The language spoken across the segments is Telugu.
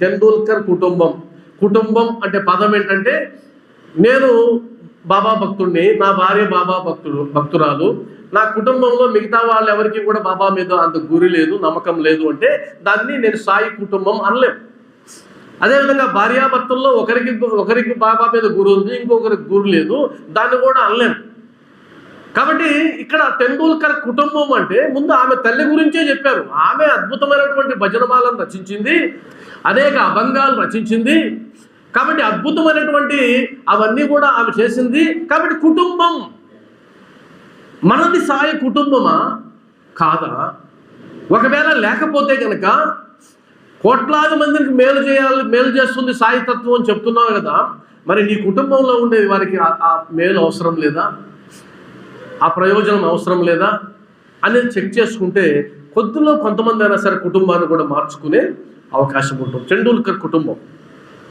టెండూల్కర్ కుటుంబం. కుటుంబం అంటే పదం ఏంటంటే నేను బాబా భక్తుడిని నా భార్య బాబా భక్తుడు భక్తురాలు. నా కుటుంబంలో మిగతా వాళ్ళు ఎవరికి కూడా బాబా మీద అంత గురి లేదు నమ్మకం లేదు అంటే దాన్ని నేను సాయి కుటుంబం అనలేం. అదేవిధంగా భార్యాభర్తల్లో ఒకరికి ఒకరికి బాబా మీద గురు ఉంది ఇంకొకరికి గురు లేదు దాన్ని కూడా అనలేం. కాబట్టి ఇక్కడ టెండూల్కర్ కుటుంబం అంటే ముందు ఆమె తల్లి గురించే చెప్పారు. ఆమె అద్భుతమైనటువంటి భజనమాలను రచించింది. అనేక అభంగాలు రచించింది. కాబట్టి అద్భుతమైనటువంటి అవన్నీ కూడా ఆమె చేసింది. కాబట్టి కుటుంబం. మనది సాయి కుటుంబమా? కాదా? ఒకవేళ లేకపోతే కనుక కోట్లాది మందికి మేలు చేయాలి మేలు చేస్తుంది సాయి తత్వం అని చెప్తున్నావు కదా మరి నీ కుటుంబంలో ఉండే వారికి ఆ- ఆ మేలు అవసరం లేదా? ఆ ప్రయోజనం అవసరం లేదా? అనేది చెక్ చేసుకుంటే కొద్దిలో కొంతమంది అయినా సరే కుటుంబాన్ని కూడా మార్చుకునే అవకాశం ఉంటుంది. టెండూల్కర్ కుటుంబం.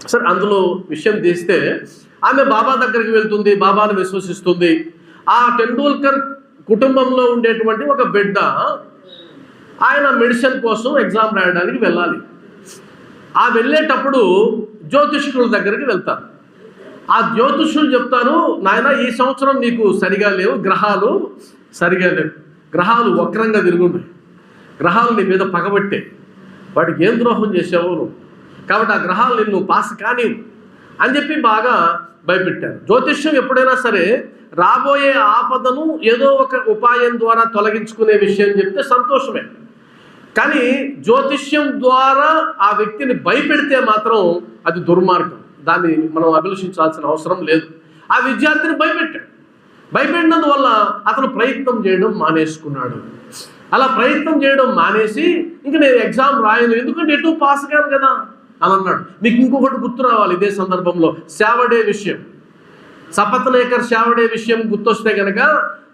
సార్ అందులో విషయం తీస్తే ఆమె బాబా దగ్గరికి వెళ్తుంది బాబాను విశ్వసిస్తుంది. ఆ టెండూల్కర్ కుటుంబంలో ఉండేటువంటి ఒక బిడ్డ ఆయన మెడిసిన్ కోసం ఎగ్జామ్ రాయడానికి వెళ్ళాలి. ఆ వెళ్ళేటప్పుడు జ్యోతిష్కుల దగ్గరికి వెళ్తారు. ఆ జ్యోతిష్యులు చెప్తారు నాయన ఈ సంవత్సరం నీకు సరిగా లేవు గ్రహాలు సరిగా లేవు. గ్రహాలు వక్రంగా తిరుగున్నాయి. గ్రహాలు నీ మీద పగబట్టే. వాడికి ఏం ద్రోహం చేసావు నువ్వు. కాబట్టి ఆ గ్రహాలు నిన్ను పాస్ కానివ్వు అని చెప్పి బాగా భయపెట్టారు. జ్యోతిష్యం ఎప్పుడైనా సరే రాబోయే ఆపదను ఏదో ఒక ఉపాయం ద్వారా తొలగించుకునే విషయం చెప్తే సంతోషమే. కానీ జ్యోతిష్యం ద్వారా ఆ వ్యక్తిని భయపెడితే మాత్రం అది దుర్మార్గం. దాన్ని మనం అభిలషించాల్సిన అవసరం లేదు. ఆ విద్యార్థిని భయపెట్టాడు. భయపెట్టినందువల్ల అతను ప్రయత్నం చేయడం మానేసుకున్నాడు. అలా ప్రయత్నం చేయడం మానేసి ఇంక నేను ఎగ్జామ్ రాయను. ఎందుకంటే ఎటు పాస్ కాను కదా అని అన్నాడు. మీకు ఇంకొకటి గుర్తు రావాలి ఇదే సందర్భంలో. సేవడే విషయం. సపత్లేకర్ సేవడే విషయం గుర్తొస్తే గనక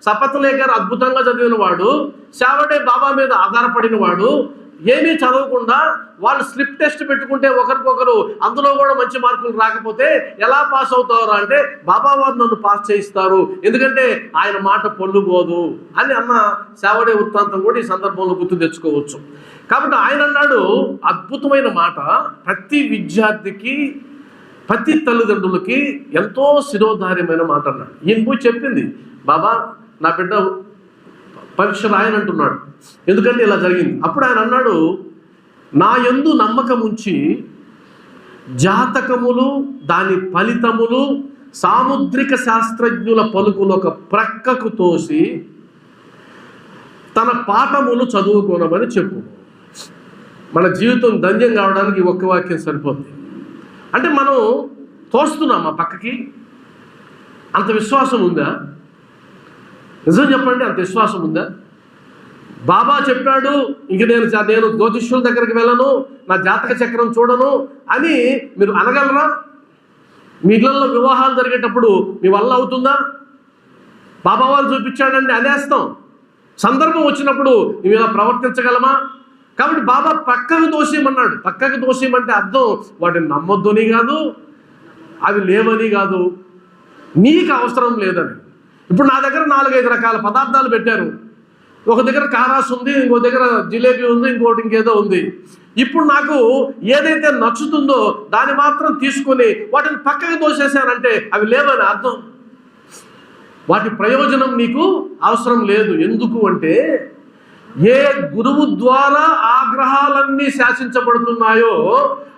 సపత్లేకర్ అద్భుతంగా చదివిన వాడు సేవడే బాబా మీద ఆధారపడిన వాడు ఏమీ చదవకుండా వాళ్ళు స్లిప్ టెస్ట్ పెట్టుకుంటే ఒకరికొకరు అందులో కూడా మంచి మార్కులు రాకపోతే ఎలా పాస్ అవుతారు అంటే బాబా వారు నన్ను పాస్ చేయిస్తారు ఎందుకంటే ఆయన మాట పొల్లుబోదు అని అన్న సేవడే వృత్తాంతం కూడా ఈ సందర్భంలో గుర్తు తెచ్చుకోవచ్చు. కాబట్టి ఆయన అన్నాడు అద్భుతమైన మాట. ప్రతి విద్యార్థికి ప్రతి తల్లిదండ్రులకి ఎంతో శిరోధార్యమైన మాట అన్నాడు. ఈయన పోయి చెప్పింది బాబా నా బిడ్డ పరీక్ష రాయనంటున్నాడు ఎందుకంటే ఇలా జరిగింది. అప్పుడు ఆయన అన్నాడు నా ఎందు నమ్మకం ఉంచి జాతకములు దాని ఫలితములు సాముద్రిక శాస్త్రజ్ఞుల పలుకులు ఒక ప్రక్కకు తోసి తన పాఠములు చదువుకోనమని చెప్పు. మన జీవితం ధన్యం కావడానికి ఒక్క వాక్యం సరిపోతుంది అంటే మనం తోస్తున్నాం ఆ పక్కకి? అంత విశ్వాసం ఉందా? నిజం చెప్పండి అంత విశ్వాసం ఉందా? బాబా చెప్పాడు ఇంక నేను చ- నేను జ్యోతిష్యుల దగ్గరికి వెళ్ళను నా జాతక చక్రం చూడను అని మీరు అనగలరా? మీ ఇళ్ళలో వివాహాలు జరిగేటప్పుడు మీ వల్ల అవుతుందా? బాబా వాళ్ళు చూపించాడండి అనేస్తాం. సందర్భం వచ్చినప్పుడు మేము ఇలా ప్రవర్తించగలమా? కాబట్టి బాబా పక్కకు దోషేయమన్నాడు. పక్కకు దోషేయమంటే అర్థం వాటిని నమ్మొద్దని కాదు అవి లేవని కాదు నీకు అవసరం లేదని. ఇప్పుడు నా దగ్గర నాలుగైదు రకాల పదార్థాలు పెట్టారు. ఒక దగ్గర కారాస్ ఉంది ఇంకో దగ్గర జిలేబీ ఉంది ఇంకోటి ఇంకేదో ఉంది. ఇప్పుడు నాకు ఏదైతే నచ్చుతుందో దాన్ని మాత్రం తీసుకొని వాటిని పక్కకు దోసేసానంటే అవి లేవని అర్థం. వాటి ప్రయోజనం నీకు అవసరం లేదు. ఎందుకు అంటే ఏ గురువు ద్వారా ఆగ్రహాలన్నీ శాసించబడుతున్నాయో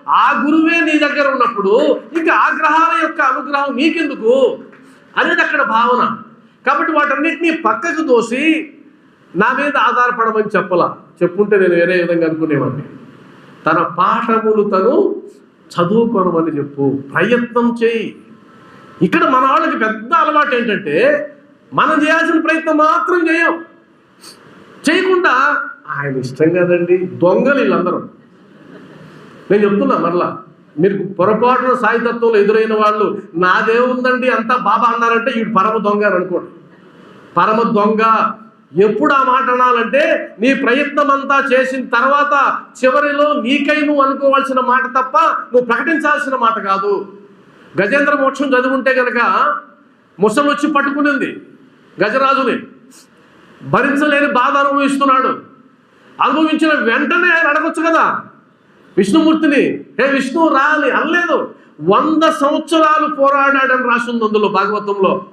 ఆ గురువే నీ దగ్గర ఉన్నప్పుడు ఇంకా ఆగ్రహాల యొక్క అనుగ్రహం నీకెందుకు? అనేది అక్కడ భావన. కాబట్టి వాటన్నిటినీ పక్కకు దోసి నా మీద ఆధారపడమని చెప్పలా. చెప్పుంటే నేను వేరే విధంగా అనుకునేవాడిని. తన పాఠములు తను చదువుకోనమని చెప్పు. ప్రయత్నం చేయి. ఇక్కడ మన వాళ్ళకి పెద్ద అలవాటు ఏంటంటే మనం చేయాల్సిన ప్రయత్నం మాత్రం చేయం. చేయకుండా ఆయన ఇష్టం కదండి. దొంగలు వీళ్ళందరూ. నేను చెప్తున్నా మరలా. మీరు పొరపాటున సాయితత్వంలో ఎదురైన వాళ్ళు నాదే ఉందండి అంతా బాబా అన్నారంటే వీడు పరమ దొంగ అని అనుకోండి. పరమ దొంగ ఎప్పుడు ఆ మాట అనాలంటే నీ ప్రయత్నం అంతా చేసిన తర్వాత చివరిలో నీకై నువ్వు అనుకోవాల్సిన మాట తప్ప నువ్వు ప్రకటించాల్సిన మాట కాదు. గజేంద్ర మోక్షం చదువుంటే గనక ముసలు వచ్చి పట్టుకునింది గజరాజుని. భరించలేని బాధ అనుభవిస్తున్నాడు. అనుభవించిన వెంటనే ఆయన అడగొచ్చు కదా? విష్ణుమూర్తిని హే విష్ణువు రాలి అనలేదు. వంద సంవత్సరాలు పోరాడాడని రాసింది అందులో భాగవతంలో.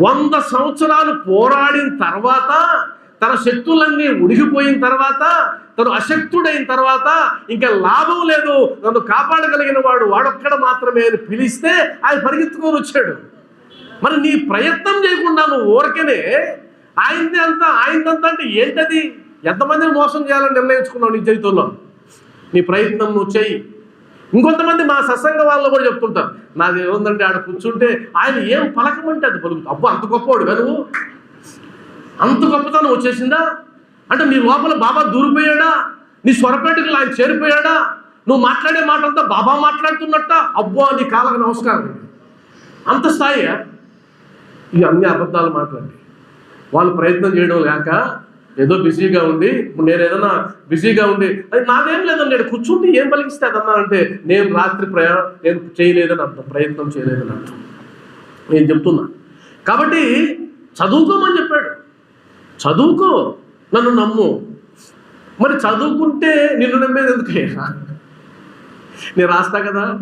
వంద సంవత్సరాలు పోరాడిన తర్వాత తన శక్తులన్నీ ఉడిగిపోయిన తర్వాత తను అశక్తుడైన తర్వాత ఇంకా లాభం లేదు నన్ను కాపాడగలిగిన వాడు వాడొక్కడ మాత్రమే అని పిలిస్తే ఆయన పరిగెత్తుకొని వచ్చాడు. మరి నీ ప్రయత్నం చేయకుండా నువ్వు ఊరకనే ఆయనది అంతా ఆయనదంతా అంటే ఏంటది? ఎంతమందిని మోసం చేయాలని నిర్ణయించుకున్నావు నీ జీవితంలో? నీ ప్రయత్నం నువ్వు చెయ్యి. ఇంకొంతమంది మా సత్సంగ వాళ్ళు కూడా చెప్తుంటారు నాది ఏముందంటే ఆడ కూర్చుంటే ఆయన ఏం పలకమంటే అది పలుకుతా. అబ్బా అంత గొప్పవాడు నువ్వు. అంత గొప్పతనం వచ్చేసిందా? అంటే నీ లోపల బాబా దూరిపోయాడా? నీ స్వరపేటకు ఆయన చేరిపోయాడా? నువ్వు మాట్లాడే మాట అంతా బాబా మాట్లాడుతున్నట్ట? అబ్బో నీ కాలకు నమస్కారం. అంత స్థాయి ఈ అన్ని అబద్ధాలు మాట్లాడి వాళ్ళు ప్రయత్నం చేయడం లేక ఏదో బిజీగా ఉండి నేను ఏదైనా బిజీగా ఉండి అది నాదేం లేదండి నేను కూర్చుంటే ఏం పలికిస్తే అదన్నా అంటే నేను రాత్రి ప్రయాణం నేను చేయలేదని అర్థం ప్రయత్నం చేయలేదని అర్థం. నేను చెప్తున్నా. కాబట్టి చదువుకోమని చెప్పాడు. చదువుకో నన్ను నమ్ము. మరి చదువుకుంటే నిన్ను నమ్మేది ఎందుకయ్యా నేను రాస్తా కదా.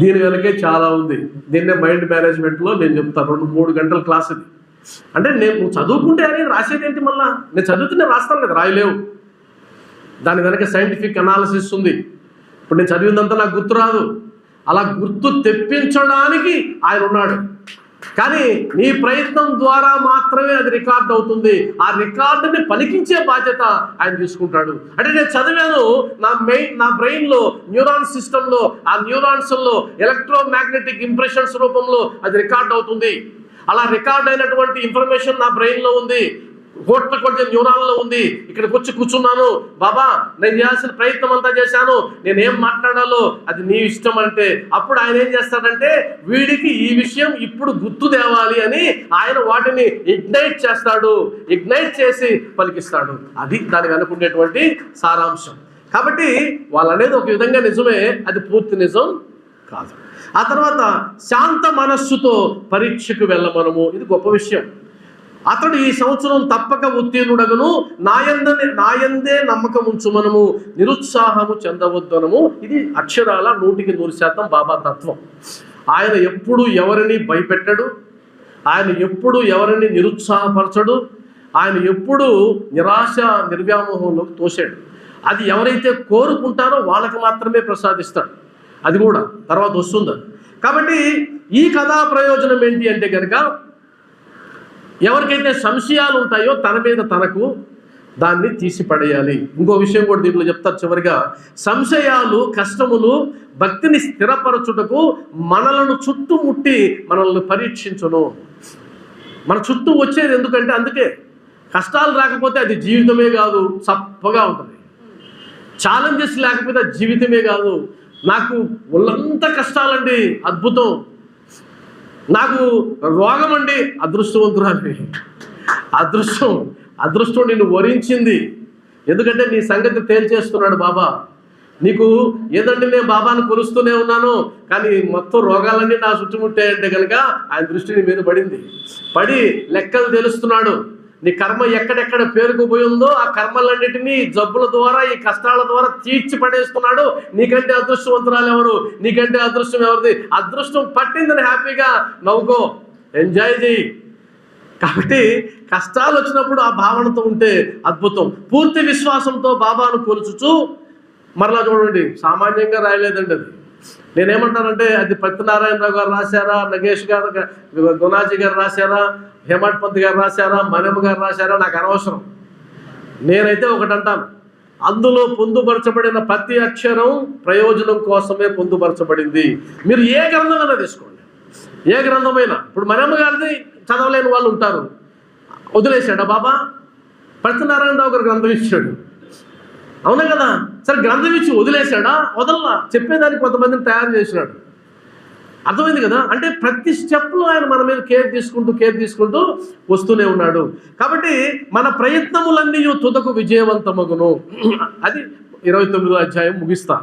దీని వెనకే చాలా ఉంది. దీన్నే మైండ్ మేనేజ్మెంట్లో నేను చెప్తాను రెండు మూడు గంటల క్లాస్ ఇది. అంటే నేను నువ్వు చదువుకుంటే అని రాసేది ఏంటి మళ్ళా? నేను చదువుతున్న రాస్తాను కదా రాయలేవు. దాని వెనక సైంటిఫిక్ అనాలిసిస్ ఉంది. ఇప్పుడు నేను చదివిందంతా నాకు గుర్తు రాదు. అలా గుర్తు తెప్పించడానికి ఆయన ఉన్నాడు. కానీ నీ ప్రయత్నం ద్వారా మాత్రమే అది రికార్డ్ అవుతుంది. ఆ రికార్డుని పలికించే బాధ్యత ఆయన తీసుకుంటాడు. అంటే నేను చదివాను నా మెయిన్ నా బ్రెయిన్లో న్యూరాన్ సిస్టంలో ఆ న్యూరాన్స్లో ఎలక్ట్రోమాగ్నెటిక్ ఇంప్రెషన్స్ రూపంలో అది రికార్డ్ అవుతుంది. అలా రికార్డ్ అయినటువంటి ఇన్ఫర్మేషన్ నా బ్రెయిన్లో ఉంది. కోట్ల కొద్ది న్యూరాన్లో ఉంది. ఇక్కడికి వచ్చి కూర్చున్నాను. బాబా నేను చేయాల్సిన ప్రయత్నం అంతా చేశాను. నేను ఏం మాట్లాడాలో అది నీ ఇష్టం అంటే. అప్పుడు ఆయన ఏం చేస్తాడంటే వీడికి ఈ విషయం ఇప్పుడు గుర్తు తేవాలి అని ఆయన వాటిని ఇగ్నైట్ చేస్తాడు. ఇగ్నైట్ చేసి పలికిస్తాడు. అది దానికి అనుకునేటువంటి సారాంశం. కాబట్టి వాళ్ళు అనేది ఒక విధంగా నిజమే అది పూర్తి నిజం కాదు. ఆ తర్వాత శాంత మనస్సుతో పరీక్షకు వెళ్ళమనము. ఇది గొప్ప విషయం. అతడు ఈ సంవత్సరం తప్పక ఉత్తీర్ణుడగను. నాయందనే నాయందే నమ్మకం ఉంచుమనము నిరుత్సాహము చెందవద్దనము. ఇది అక్షరాల నూటికి నూరు శాతం బాబా తత్వం. ఆయన ఎప్పుడు ఎవరిని భయపెట్టడు. ఆయన ఎప్పుడు ఎవరిని నిరుత్సాహపరచడు. ఆయన ఎప్పుడు నిరాశ నిర్వ్యామోహంలోకి తోసాడు. అది ఎవరైతే కోరుకుంటారో వాళ్ళకి మాత్రమే ప్రసాదిస్తాడు. అది కూడా తర్వాత వస్తుంది. కాబట్టి ఈ కథా ప్రయోజనం ఏంటి అంటే కనుక ఎవరికైతే సంశయాలు ఉంటాయో తన మీద తనకు దాన్ని తీసి పడేయాలి ఇంకో విషయం కూడా దీంట్లో చెప్తారు చివరిగా సంశయాలు కష్టములు భక్తిని స్థిరపరచుటకు మనలను చుట్టుముట్టి మనల్ని పరీక్షించును. మన చుట్టూ వచ్చేది ఎందుకంటే అందుకే కష్టాలు రాకపోతే అది జీవితమే కాదు చప్పగా ఉంటుంది. ఛాలెంజెస్ లేకపోతే జీవితమే కాదు. నాకు ఒళ్ళంతా కష్టాలండి అద్భుతం. నాకు రోగం అండి అదృష్టవంతురాలి అదృష్టం అదృష్టం నిన్ను వరించింది. ఎందుకంటే నీ సంగతి తేల్చేస్తున్నాడు బాబా. నీకు ఏదండి నేను బాబాను కొలుస్తూనే ఉన్నాను కానీ మొత్తం రోగాలన్నీ నా చుట్టుముట్టాయంటే కనుక ఆయన దృష్టి నీ మీద పడింది. పడి లెక్కలు తెలుస్తున్నాడు. నీ కర్మ ఎక్కడెక్కడ పేరుకుపోయి ఉందో ఆ కర్మలన్నిటినీ జబ్బుల ద్వారా ఈ కష్టాల ద్వారా తీర్చి పడేస్తున్నాడు. నీకంటే అదృష్టవంతురాలు ఎవరు? నీకంటే అదృష్టం ఎవరిది? అదృష్టం పట్టిందని హ్యాపీగా నవ్వుకో. ఎంజాయ్ చేయి కాబట్టి కష్టాలు వచ్చినప్పుడు ఆ భావనతో ఉంటే అద్భుతం. పూర్తి విశ్వాసంతో బాబాను కొలుచుచు మరలా చూడండి. సామాన్యంగా రాయలేదండి అది. నేనేమంటానంటే అది పత్యనారాయణరావు గారు రాశారా నగేష్ గారు గుణాజీ గారు రాశారా హేమంత్ పంత్ గారు రాశారా మనమ్మ గారు రాశారా నాకు అనవసరం. నేనైతే ఒకటి అంటాను అందులో పొందుపరచబడిన ప్రతి అక్షరం ప్రయోజనం కోసమే పొందుపరచబడింది. మీరు ఏ గ్రంథమైనా తీసుకోండి. ఏ గ్రంథమైనా. ఇప్పుడు మనమ్మ గారిది చదవలేని వాళ్ళు ఉంటారు. వదిలేశాడా బాబా? పత్యనారాయణరావు గారు గ్రంథం ఇచ్చాడు. అవునా కదా? సరే గ్రంథం ఇచ్చి వదిలేశాడా? వదల్లా. చెప్పేదానికి కొంతమందిని తయారు చేసినాడు. అర్థమైంది కదా? అంటే ప్రతి స్టెప్లో ఆయన మన మీద కేర్ తీసుకుంటూ కేర్ తీసుకుంటూ వస్తూనే ఉన్నాడు. కాబట్టి మన ప్రయత్నములన్నీ తుదకు విజయవంతమగును. అది ఇరవై తొమ్మిదో అధ్యాయం ముగిస్తా.